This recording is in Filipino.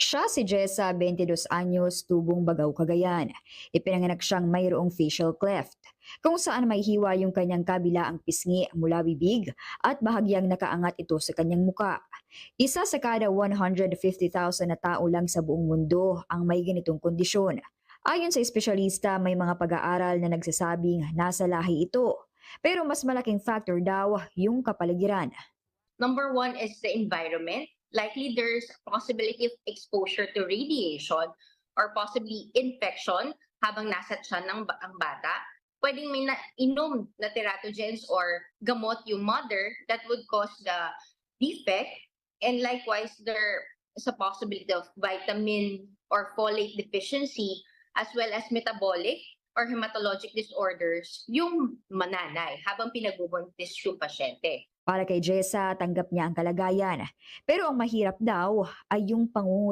Siya si Jessa, 22 anyos, tubong Bagaw, Cagayan. Ipinanganak siyang mayroong facial cleft, kung saan may hiwa yung kanyang kabilaang pisngi mula bibig at bahagyang nakaangat ito sa kanyang muka. Isa sa kada 150,000 na tao lang sa buong mundo ang may ganitong kondisyon. Ayon sa espesyalista, may mga pag-aaral na nagsasabing nasa lahi ito. Pero mas malaking factor daw yung kapaligiran. Number one is the environment. Likely there's a possibility of exposure to radiation or possibly infection habang nasa tiyan ng ba- ang bata. Pwedeng may na- inom na teratogens or gamot yung mother that would cause the defect. And likewise, there is a possibility of vitamin or folate deficiency as well as metabolic or hematologic disorders yung mananay habang pinagbubuntis yung pasyente. Para kay Jessa, tanggap niya ang kalagayan. Pero ang mahirap daw ay yung pangungut